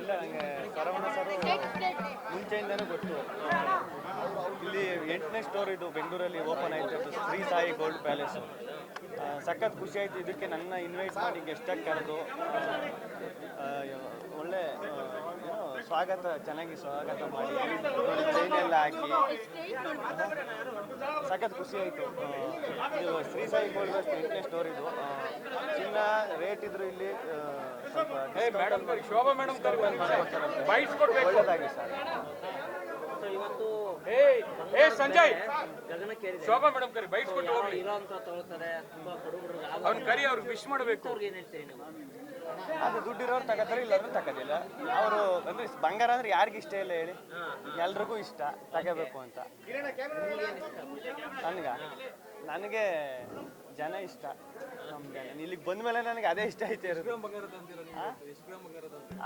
ಇಲ್ಲ ನನಗೆ ಸರವಣ ಸರ್ ಮುಂಚೆಯಿಂದನೂ ಗೊತ್ತು ಇಲ್ಲಿ ಎಂಟನೇ ಸ್ಟೋರ್ ಇದು ಬೆಂಗಳೂರಲ್ಲಿ ಓಪನ್ ಆಯ್ತು. ಶ್ರೀ ಸಾಯಿ ಗೋಲ್ಡ್ ಪ್ಯಾಲೇಸ್ ಸಖತ್ ಖುಷಿ ಆಯ್ತು. ಇದಕ್ಕೆ ನನ್ನ ಇನ್ವೈಟ್ ಮಾಡಿ ಗೆಸ್ಟಾಗಿ ಕರೆದು ಒಳ್ಳೆ ಸ್ವಾಗತ, ಚೆನ್ನಾಗಿ ಸ್ವಾಗತ ಮಾಡಿ. ನೋಡಿ ಚೈನ್ ಎಲ್ಲ ಹಾಕಿ. ಸಖತ್ ಖುಷಿ ಆಯಿತು. ಇದು ಶ್ರೀ ಸಾಯಿ ಗೋಲ್ಡ್ ಎಂಟನೇ ಸ್ಟೋರ್ ಇದು. ಚಿನ್ನ ರೇಟ್ ಇದ್ರು ಇಲ್ಲಿ ಶೋಭಾ ಮೇಡಮ್. ಬೈಟ್ಸ್ ಕೊಡ್ಬೇಕು. ಒಳ್ಳೆದಾಗಿ ಇವತ್ತು ಏ ಏ Sanjay. Shobha madam curry bites ಕೊಟ್ಟು ಹೋಗ್ಲಿ. ಇರೋ ಅಂತ ತಗೊಳ್ತಾರೆ ತುಂಬಾ ಕಡುಬರಿಗೆ ಅವ್ನ್ ಕರಿ ಅವ್ರಿಗೆ ವಿಶ್ ಮಾಡಬೇಕು. ಅವ್ರಿಗೆ ದುಡ್ಡು ಹೇಳ್ತೀರಿ ನೀವು? ಅದು ದುಡ್ಡಿರೋರು ತಗೋತಾರೆ ಇಲ್ಲಾದ್ರೂ ತಗೋದಿಲ್ಲ. ಅವರು ಅಂದ್ರೆ ಬಂಗಾರ ಅಂದ್ರೆ ಯಾರಿಗೆ ಇಷ್ಟ ಇಲ್ಲ ಹೇಳಿ. ಎಲ್ರಿಗೂ ಇಷ್ಟ ತಗೋಬೇಕು ಅಂತ. ನನ್ಗ? ನನಗೆ ಜನ ಇಷ್ಟ ನಮ್ ಜನ. ಇಲ್ಲಿಗೆ ಬಂದ್ಮೇಲೆ ನನಗೆ ಅದೇ ಇಷ್ಟ ಐತೆ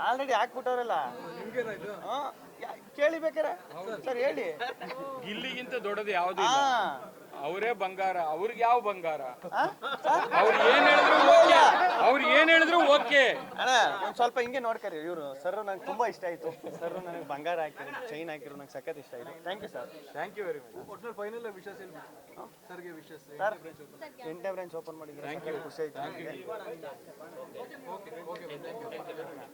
ಆಲ್ರೆಡಿ ಹಾಕ್ಬಿಟ್ಟವ್ರಲ್ಲ. ಹಾ, ಯಾ- ಕೇಳಿ ಬೇಕಾರೆ? ಸರ್ ಹೇಳಿ. ಇಲ್ಲಿಗಿಂತ ದೊಡ್ಡದು ಯಾವ್ದು ಹಾ. ಅವರೇ ಬಂಗಾರ ಅವ್ರಿಗೆ ಯಾವ ಬಂಗಾರ? ಆ? ಸರ್? ಅವ್ರು ಏನ್ ಹೇಳಿದ್ರು ಓಕೆ ಅವ್ರು ಏನ್ ಹೇಳಿದ್ರು ಓಕೆ ಅಣ್ಣ ಒಂದ್ ಸ್ವಲ್ಪ ಹಿಂಗೆ ನೋಡ್ಕರಿ ಇವರು ಸರ್ ನಂಗೆ ತುಂಬಾ ಇಷ್ಟ ಆಯ್ತು. ಸರ್ ನನಗೆ ಬಂಗಾರ ಹಾಕಿದ್ರು ಚೈನ್ ಹಾಕಿದ್ರು ನಂಗೆ ಸಖತ್ ಇಷ್ಟ ಆಯ್ತು. Thank you sir thank you very much ಒಟ್ನಲ್ಲಿ ಫೈನಲ್ ವಿಶಸ್ ಸರ್ಗೆ ವಿಶೇಷ ಸರ್ ಎಂಟನೇ ಬ್ರಾಂಚ್ ಓಪನ್ ಮಾಡಿದ್ರೆ ಥ್ಯಾಂಕ್ ಯು ಖುಷಿ ಆಯ್ತು. Okay okay thank you